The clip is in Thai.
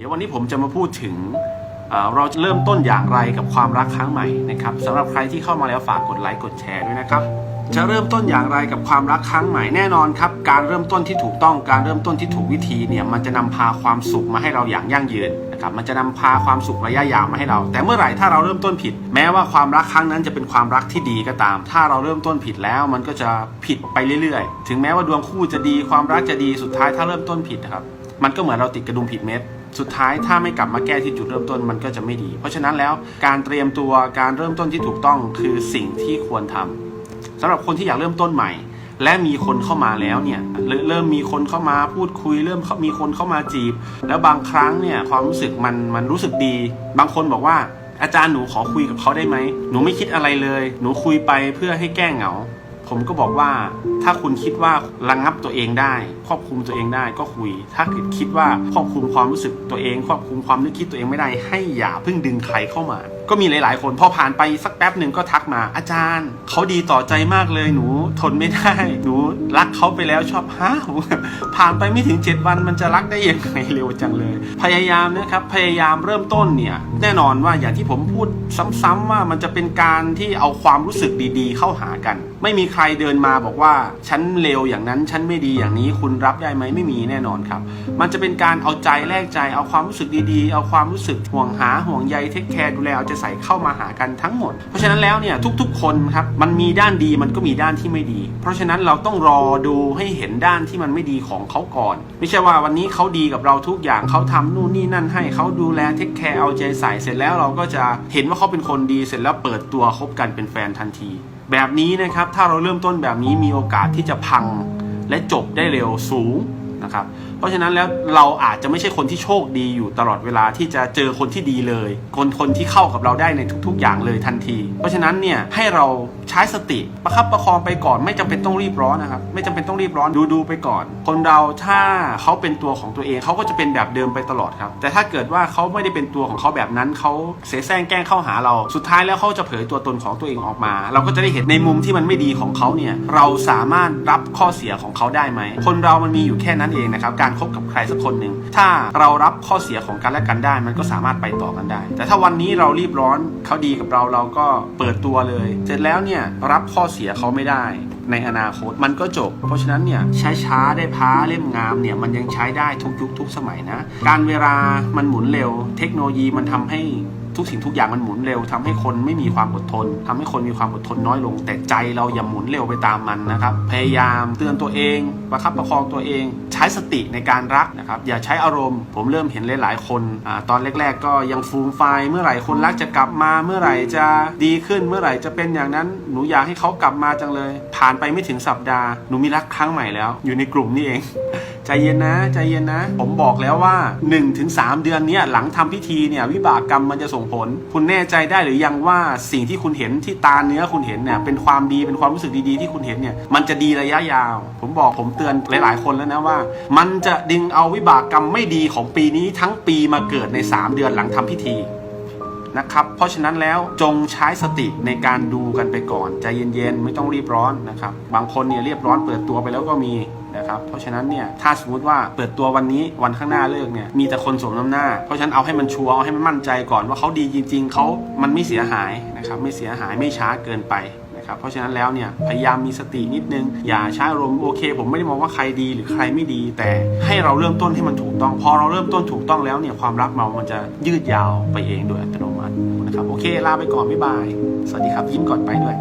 เดี๋ยววันนี้ผมจะมาพูดถึงเเราจะเริ่มต้นอย่างไรกับความรักครั้งใหม่นะครับสำหรับใครที่เข้ามาแล้วฝากกดไลค์กดแชร์ด้วยนะครับจะเริ่มต้นอย่างไรกับความรักครั้งใหม่แน่นอนครับ การเริ่มต้นที่ถูกต้องการเริ่มต้นที่ถูกวิธีเนี่ยมันจะนำพาความสุขมาให้เราอย่างยั่งยืนนะครับมันจะนำพาความสุขระยะยาวมาให้เรา แต่เมื่อไหร่ถ้าเราเริ่มต้นผิด แม้ว่าความรักครั้งนั้นจะเป็นความรักที่ดีก็ตาม ถ้าเราเริ่มต้นผิดแล้วมันก็จะผิดไปเรื่อยๆ ถึงแม้ว่าดวงคู่จะดีความรักจะดีสุดท้ายถ้าเริ่มต้นผิดนะครับมันก็เหมือนเราติดกระดุมผิดเม็ด สุดท้ายถ้าไม่กลับมาแก้ที่จุดเริ่มต้นมันก็จะไม่ดี เพราะฉะนั้นแล้วการเตรียมตัวการเริ่มต้นที่ถูกต้องคือสิ่งที่ควรทำสำหรับคนที่อยากเริ่มต้นใหม่ และมีคนเข้ามาแล้วเนี่ยเรเริ่มมีคนเข้ามาพูดคุย เริ่มมีคนเข้ามาจีบ แล้วบางครั้งเนี่ยความรู้สึกมันมันรู้สึกดี บางคนบอกว่าอาจารย์หนูขอคุยกับเขาได้ไหมหนูไม่คิดอะไรเลย หนูคุยไปเพื่อให้แก้เหงา ผมก็บอกว่าถ้าคุณคิดว่าระงับตัวเองได้ ควบคุมตัวเองได้ก็คุย ถ้าคิดว่าควบคุมความรู้สึกตัวเอง ควบคุมความนึกคิดตัวเองไม่ได้ให้อย่าเพิ่งดึงใครเข้ามา ก็มีหลาย ๆ คนพอผ่านไปสักแป๊บหนึ่งก็ทักมาอาจารย์เขาดีต่อใจมากเลยหนู ทนไม่ได้หนูรักเขาไปแล้วชอบฮะผมแบบผ่านไปไม่ถึง 7 วันมันจะรักได้ยังไงเร็วจังเลย พยายามนะครับพยายามเริ่มต้นเนี่ยแน่นอนว่าอย่างที่ผมพูดซ้ำๆว่ามันจะเป็นการที่เอาความรู้สึกดี ๆ เข้าหากัน ไม่มีใครเดินมาบอกว่าฉันเลวอย่างนั้นฉันไม่ดีอย่างนี้คุณรับได้ไหมไม่มีแน่นอนครับ มันจะเป็นการเอาใจแลกใจเอาความรู้สึกดีๆ เอาความรู้สึกห่วงหาห่วงใยเทคแคร์ดูแลเอาใจใส่เข้ามาหากันทั้งหมด เพราะฉะนั้นแล้วเนี่ยทุกๆ คนครับมันมีด้านดีมันก็มีด้านที่ไม่ดี เพราะฉะนั้นเราต้องรอดูให้เห็นด้านที่มันไม่ดีของเขาก่อน ไม่ใช่ว่าวันนี้เขาดีกับเราทุกอย่างเขาทำนู่นนี่นั่นให้เขาดูแลเทคแคร์เอาใจใส่เสร็จแล้วเราก็จะเห็นว่าเขาเป็นคนดีเสร็จแล้วเปิดตัวคบกันเป็นแฟนทันที แบบนี้นะครับถ้าเราเริ่มต้นแบบนี้มีโอกาสที่จะพังและจบได้เร็วสูง นะครับ เพราะฉะนั้นแล้วเราอาจจะไม่ใช่คนที่โชคดีอยู่ตลอดเวลาที่จะเจอคนที่ดีเลย คนคนที่เข้ากับเราได้ในทุก ๆ อย่างเลยทันที เพราะฉะนั้นเนี่ยให้เรา ใช้สติประคับประคองไปก่อนไม่จำเป็นต้องรีบร้อนนะครับไม่จำเป็นต้องรีบร้อนดูดูไปก่อน คนเราถ้าเขาเป็นตัวของตัวเองเขาก็จะเป็นแบบเดิมไปตลอดครับ แต่ถ้าเกิดว่าเขาไม่ได้เป็นตัวของเขาแบบนั้นเขาเสแสร้งแกล้งเข้าหาเรา สุดท้ายแล้วเขาจะเผยตัวตนของตัวเองออกมา เราก็จะได้เห็นในมุมที่มันไม่ดีของเขาเนี่ยเราสามารถรับข้อเสียของเขาได้ไหมคนเรามันมีอยู่แค่นั้นเองนะครับการคบกับใครสักคนหนึ่งถ้าเรารับข้อเสียของกันและกันได้ มันก็สามารถไปต่อกันได้ แต่ถ้าวันนี้เรารีบร้อนเขาดีกับเราเราก็เปิดตัวเลย เสร็จแล้วเนี่ยรับข้อเสียเขาไม่ได้ในอนาคตมันก็จบ เพราะฉะนั้นเนี่ยใช้ช้าได้พ้าเล่มงามเนี่ยมันยังใช้ได้ทุกยุคทุกสมัยนะ การเวลามันหมุนเร็ว เทคโนโลยีมันทำให้ ทุกสิ่งทุกอย่างมันหมุนเร็วทำให้คนไม่มีความอดทนทำให้คนมีความอดทนน้อยลง แต่ใจเราอย่าหมุนเร็วไปตามมันนะครับ พยายามเตือนตัวเองประคับประคองตัวเอง ใช้สติในการรักนะครับ อย่าใช้อารมณ์ ผมเริ่มเห็นหลาย ๆ คนอตอนแรก ๆ ก็ยังฟูมไฟเมื่อไหร่คนรักจะกลับมา เมื่อไหร่จะดีขึ้น เมื่อไหร่จะเป็นอย่างนั้น หนูอยากให้เขากลับมาจังเลย ผ่านไปไม่ถึงสัปดาห์ หนูมีรักครั้งใหม่แล้ว อยู่ในกลุ่มนี่เอง ใจเย็นนะ ใจเย็นนะ ผมบอกแล้วว่า 1-3 เดือนนี้หลังทำพิธีเนี่ยวิบากกรรมมันจะส่งผล คุณแน่ใจได้หรือยังว่าสิ่งที่คุณเห็นที่ตาเนื้อคุณเห็นเนี่ยเป็นความดีเป็นความรู้สึกดีๆที่คุณเห็นเนี่ยมันจะดีระยะยาว ผมบอกผมเตือนหลาย ๆ คนแล้วนะว่า มันจะดึงเอาวิบากกรรมไม่ดีของปีนี้ทั้งปีมาเกิดใน 3 เดือนหลังทำพิธี นะครับ เพราะฉะนั้นแล้วจงใช้สติในการดูกันไปก่อนใจเย็นๆ ไม่ต้องรีบร้อนนะครับ บางคนเนี่ยเรียบร้อนเปิดตัวไปแล้วก็มีนะครับ เพราะฉะนั้นเนี่ยถ้าสมมติว่าเปิดตัววันนี้วันข้างหน้าเลิกเนี่ยมีแต่คนสมน้ำหน้า เพราะฉะนั้นเอาให้มันชัวร์เอาให้มันมั่นใจก่อนว่าเขาดีจริง ๆเขามันไม่เสียหายนะครับไม่เสียหายไม่ช้าเกินไป นะครับเพราะฉะนั้นแล้วเนี่ยพยายามมีสตินิดนึง อย่าใช้อารมณ์โอเค ผมไม่ได้มองว่าใครดีหรือใครไม่ดี แต่ให้เราเริ่มต้นให้มันถูกต้อง พอเราเริ่มต้นถูกต้องแล้วเนี่ยความรักเรามันจะยืดยาวไปเองโดยอัตโนมัตินะครับโอเคลาไปก่อนบ๊ายบายสวัสดีครับยิ้มก่อนไปด้วย